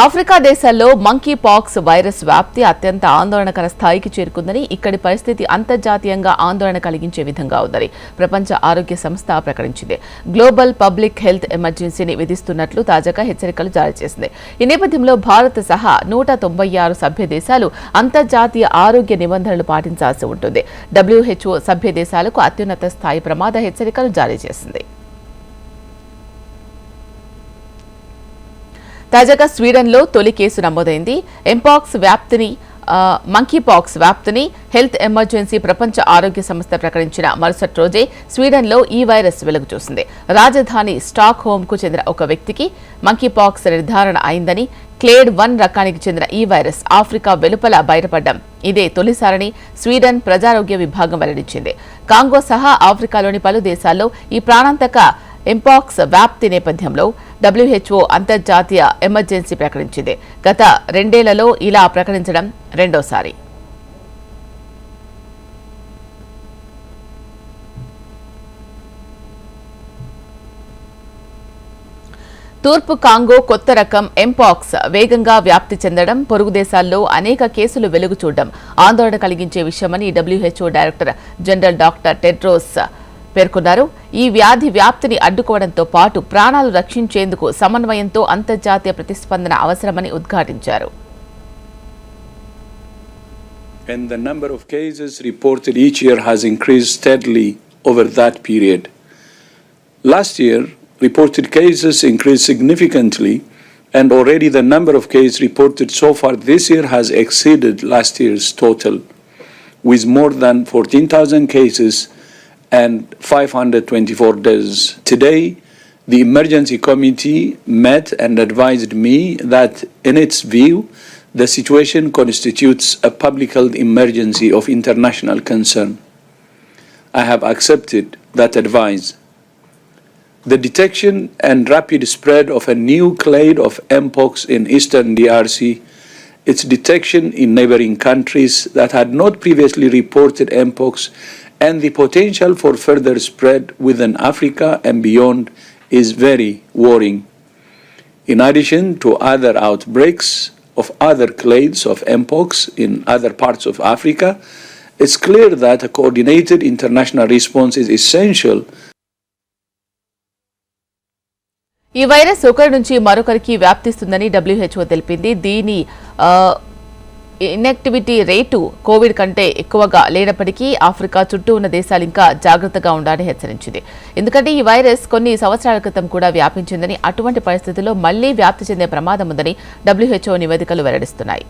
Africa దేశాల్లో monkey pox virus వ్యాప్తి అత్యంత ఆందోళనకర స్థాయికి చేరుకుందని ఇక్కడి పరిస్థితి అంతర్జాతీయంగా ఆందోళన కలిగించే విధంగా ఉందని ప్రపంచ ఆరోగ్య సంస్థ ప్రకటించింది. గ్లోబల్ పబ్లిక్ హెల్త్ ఎమర్జెన్సీని విధిస్తున్నట్లు తాజాగా హెచ్చరికలు జారీ చేసింది. ఈ నేపథ్యంలో భారత్ సహా నూట తొంభై ఆరు సభ్య దేశాలు అంతర్జాతీయ ఆరోగ్య నిబంధనలు పాటించాల్సి ఉంటుంది. డబ్ల్యూహెచ్ఓ సభ్య దేశాలకు అత్యున్నత స్థాయి ప్రమాద హెచ్చరికలు జారీ చేసింది. తాజాగా స్వీడన్లో తొలి కేసు నమోదైంది. ఎంపాక్స్ వ్యాప్తిని మంకీపాక్స్ మంకీ పాక్స్ వ్యాప్తిని హెల్త్ ఎమర్జెన్సీ ప్రపంచ ఆరోగ్య సంస్థ ప్రకటించిన మరుసటి రోజే స్వీడన్లో ఈ వైరస్ వెలుగు చూసింది. రాజధాని స్టాక్ హోమ్కు చెందిన ఒక వ్యక్తికి మంకీ పాక్స్ నిర్ధారణ అయిందని క్లేడ్ వన్ రకానికి చెందిన ఈ వైరస్ ఆఫ్రికా వెలుపల బయటపడ్డం ఇదే తొలిసారని స్వీడన్ ప్రజారోగ్య విభాగం వెల్లడించింది. కాంగో సహా ఆఫ్రికాలోని పలు దేశాల్లో ఈ ప్రాణాంతక ఎంపాక్స్ వ్యాప్తి నేపథ్యంలో డబ్ల్యూహెచ్ఓ అంతర్జాతీయ ఎమర్జెన్సీ ప్రకటించింది. గత రెండేళ్ళలో ఇలా ప్రకటించడం రెండోసారి. తూర్పు కాంగో కొత్త రకం ఎంపాక్స్ వేగంగా వ్యాప్తి చెందడం పొరుగు దేశాల్లో అనేక కేసులు వెలుగు చూడడం ఆందోళన కలిగించే విషయమని WHO director general doctor Tedros పేర్కొన్నారు. ఈ వ్యాధి వ్యాప్తిని అడ్డుకోవడంతో పాటు ప్రాణాలు రక్షించేందుకు సమన్వయంతో అంతర్జాతీయ ప్రతిస్పందన అవసరమని ఉద్ఘాటించారు and the number of cases reported each year has increased steadily over that period. Last year, reported cases increased significantly, and already the number of cases reported so far this year has exceeded last year's total, with more than 14,000 cases and 524 deaths. Today, the emergency committee met and advised me that, in its view, the situation constitutes a public health emergency of international concern. I have accepted that advice. The detection and rapid spread of a new clade of mpox in eastern DRC, its detection in neighboring countries that had not previously reported mpox, and the potential for further spread within Africa and beyond is very worrying. In addition to other outbreaks of other clades of mpox in other parts of Africa, it's clear that a coordinated international response is essential ఈ virus ఒకరి నుంచి మరొకరికి వ్యాప్తిస్తుందని WHO తెలిపింది దీని ఆ, inactivity rate Covid కంటే ఎక్కువగా లేనప్పటికీ ఆఫ్రికా చుట్టూ ఉన్న దేశాలు ఇంకా జాగ్రత్తగా ఉండాలని హెచ్చరించింది. ఎందుకంటే ఈ వైరస్ కొన్ని సంవత్సరాల క్రితం కూడా వ్యాపించిందని అటువంటి పరిస్థితుల్లో మళ్ళీ వ్యాప్తి చెందే ప్రమాదం ఉందని డబ్ల్యూహెచ్ఓ నివేదికలు వెల్లడిస్తున్నాయి.